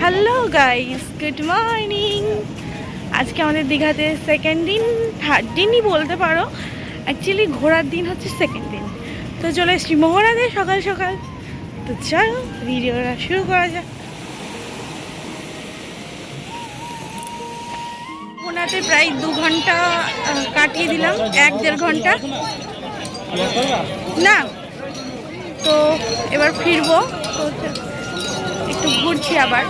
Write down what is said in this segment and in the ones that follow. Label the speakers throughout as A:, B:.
A: Hello guys good morning আজকে আমাদের দীঘাতে সেকেন্ড দিন থার্ড দিনই বলতে পারো। অ্যাকচুয়ালি ঘোরার দিন হচ্ছে সেকেন্ড দিন। তো চলে এসছি মোহরাতে সকাল সকাল। তো চলো ভিডিওটা শুরু করা যাক। ওনাতে প্রায় দু ঘণ্টা কাটিয়ে দিলাম, এক দেড় ঘণ্টা। না, তো এবার ফিরবো। তো একটু ঘুরছি আবার।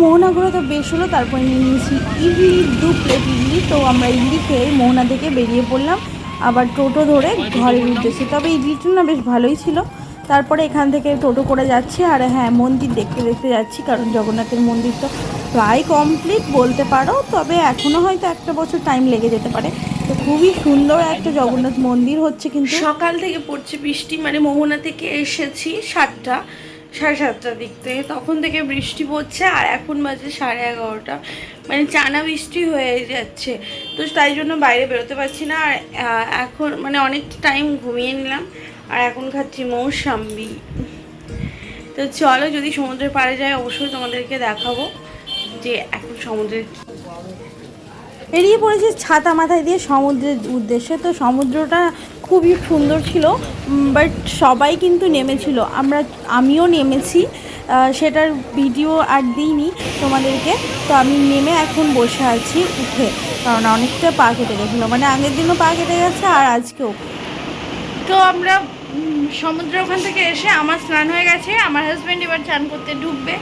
A: মোহনা ঘোরা তো বেশ হলো তারপরে নিয়ে নিয়েছি ইডলি দু প্লেট ইডলি। তো আমরা ইডলি খেয়ে মোহনা থেকে বেরিয়ে পড়লাম আবার টোটো ধরে ঘরের উদ্দেশ্যে। তবে ইডলিটা না বেশ ভালোই ছিল। তারপরে এখান থেকে টোটো করে যাচ্ছি আর হ্যাঁ মন্দির দেখতে দেখতে যাচ্ছি কারণ জগন্নাথের মন্দির তো প্রায় কমপ্লিট বলতে পারো তবে এখনও হয়তো একটা বছর টাইম লেগে যেতে পারে। তো খুবই সুন্দর একটা জগন্নাথ মন্দির হচ্ছে কিন্তু। সকাল থেকে পড়ছে বৃষ্টি মানে মোহনা থেকে এসেছি সাতটা। সাড়ে সাতটার দিক থেকে। তখন থেকে বৃষ্টি পড়ছে আর এখন বাজে সাড়ে এগারোটা। মানে চানা বৃষ্টি হয়ে যাচ্ছে। তো তাই জন্য বাইরে বেরোতে পারছি না। আর এখন মানে অনেক টাইম ঘুমিয়ে নিলাম। আর এখন খাচ্ছি মৌসাম্বি। তো চলো যদি সমুদ্রের পাড়ে যায় অবশ্যই তোমাদেরকে দেখাবো যে এখন সমুদ্রের বেরিয়ে পড়েছি ছাতা মাথায় দিয়ে সমুদ্রের উদ্দেশ্যে। তো সমুদ্রটা খুবই সুন্দর ছিল বাট সবাই কিন্তু নেমেছিল। আমরা, আমিও নেমেছি। সেটার ভিডিও আর দিইনি তোমাদেরকে। তো আমি নেমে এখন বসে আছি উঠে, কারণ অনেকটা পা কেটে গেছিল। মানে আগের দিনও পা কেটে গেছে আর আজকেও। তো আমরা সমুদ্র ওখান থেকে এসে আমার স্নান হয়ে গেছে। আমার হাজব্যান্ড এবার চান করতে ঢুকবে।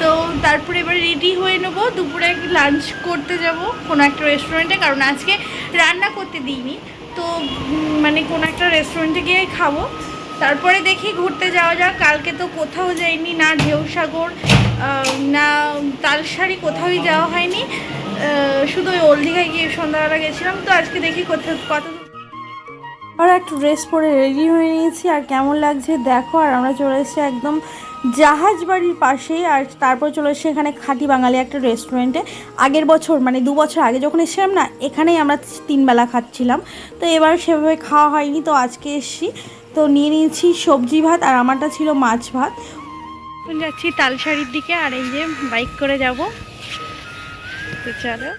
A: তো তারপরে এবার রেডি হয়ে নেব। দুপুরে লাঞ্চ করতে যাব কোনো একটা রেস্টুরেন্টে কারণ আজকে রান্না করতে দিইনি। তো মানে কোনো একটা রেস্টুরেন্টে গিয়ে খাব। তারপরে দেখি ঘুরতে যাওয়া যাক। কালকে তো কোথাও যাইনি, না ঢেউ সাগর না তালসারি কোথাওই যাওয়া হয়নি। শুধু ওই ওল্ড দীঘায় গিয়ে সন্ধ্যাবেলা গেছিলাম। তো আজকে দেখি কোথাও কত আর একটু ড্রেস পরে রেডি হয়ে নিয়েছি। আর কেমন লাগছে দেখো, আর আমরা চলে এসেছি একদম জাহাজ বাড়ির পাশেই। আর তারপর চলে এসেছি এখানে খাঁটি বাঙালি একটা রেস্টুরেন্টে আগের বছর মানে দু বছর আগে যখন এসেছিলাম না, এখানেই আমরা তিনবেলা খাচ্ছিলাম। তো এবার সেভাবে খাওয়া হয়নি, তো আজকে এসেছি। তো নিয়ে নিয়েছি সবজি ভাত, আর আমারটা ছিল মাছ ভাত। যাচ্ছি তালসারির দিকে, আর এই যে বাইক করে যাব। তো চলো।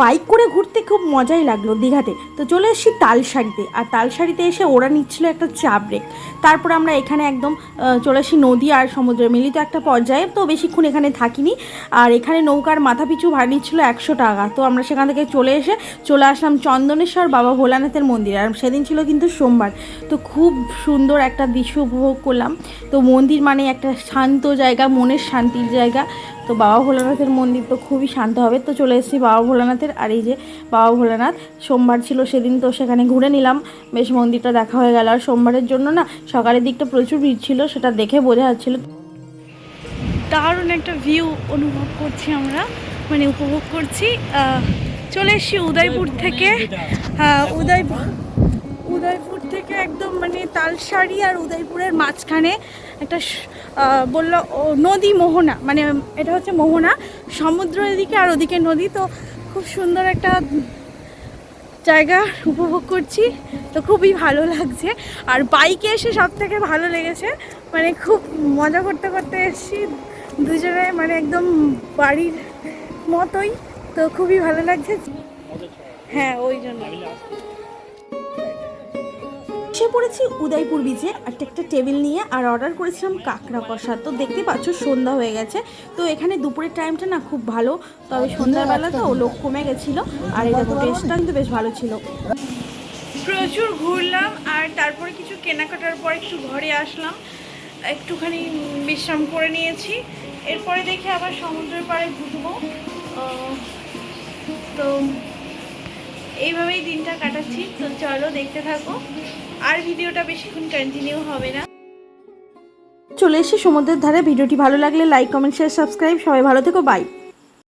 A: বাইক করে ঘুরতে খুব মজাই লাগল দীঘাতে। তো চলে এসেছি তালশাড়িতে। আর তালশাড়িতে এসে ওরা নিচ্ছিল একটা চা ব্রেক। তারপর আমরা এখানে একদম চলে আসি নদী আর সমুদ্রের মিলিত একটা পর্যায়ে, তো বেশিক্ষণ এখানে থাকিনি। আর এখানে নৌকার মাথা পিছু ভাড়া নিচ্ছিল একশো টাকা। তো আমরা সেখান থেকে চলে এসে চলে আসলাম চন্দনেশ্বর বাবা ভোলানাথের মন্দির। আর সেদিন ছিল কিন্তু সোমবার। তো খুব সুন্দর একটা দৃশ্য উপভোগ করলাম। তো মন্দির মানে একটা শান্ত জায়গা, মনের শান্তির জায়গা। তো বাবা ভোলানাথের মন্দির তো খুবই শান্ত হবে। তো চলে এসেছি বাবা ভোলানাথের। আর এই যে বাবা ভোলানাথ, সোমবার ছিল সেদিন তো সেখানে ঘুরে নিলাম। বেশ মন্দিরটা দেখা হয়ে গেল। আর সোমবারের জন্য না, সকালের দিকটা প্রচুর ভিড় ছিল, সেটা দেখে বোঝা যাচ্ছিল। দারুণ একটা ভিউ অনুভব করছি আমরা মানে উপভোগ করছি। চলে এসেছি উদয়পুর থেকে। উদয়পুর তালসারি আর উদয়পুরের মাঝখানে একটা বলল নদী মোহনা মানে এটা হচ্ছে মোহনা সমুদ্র এদিকে আর ওদিকে নদী। তো খুব সুন্দর একটা জায়গা উপভোগ করছি। তো খুবই ভালো লাগছে। আর বাইকে এসে সব থেকে ভালো লেগেছে মানে খুব মজা করতে করতে এসেছি দুজনে মানে একদম বাড়ির মতোই। তো খুবই ভালো লাগছে। হ্যাঁ ওই জন্য। এসে পড়েছি উদয়পুর বিচে একটা একটা টেবিল নিয়ে আর অর্ডার করেছিলাম কাঁকড়া কষা। তো দেখতে পাচ্ছ, সন্ধ্যা হয়ে গেছে। তো এখানে দুপুরের টাইমটা না খুব ভালো। তবে সন্ধ্যাবেলা তো লোক কমে গেছিল। আর এটা তো টেস্টটা কিন্তু বেশ ভালো ছিল। প্রচুর ঘুরলাম। আর তারপরে কিছু কেনাকাটার পর একটু ঘরে আসলাম। একটুখানি বিশ্রাম করে নিয়েছি। এরপরে দেখে আবার সমুদ্রের পাড়ে ঘুরবো। তো এইভাবেই দিনটা কাটাচ্ছি। তো চলো দেখতে থাকো। আর ভিডিওটা বেশিক্ষণ কন্টিনিউ হবে না। চলে এসে সমুদ্রের ধারে। ভিডিওটি ভালো লাগলে লাইক কমেন্ট শেয়ার সাবস্ক্রাইব সবাই ভালো থেকো। বাই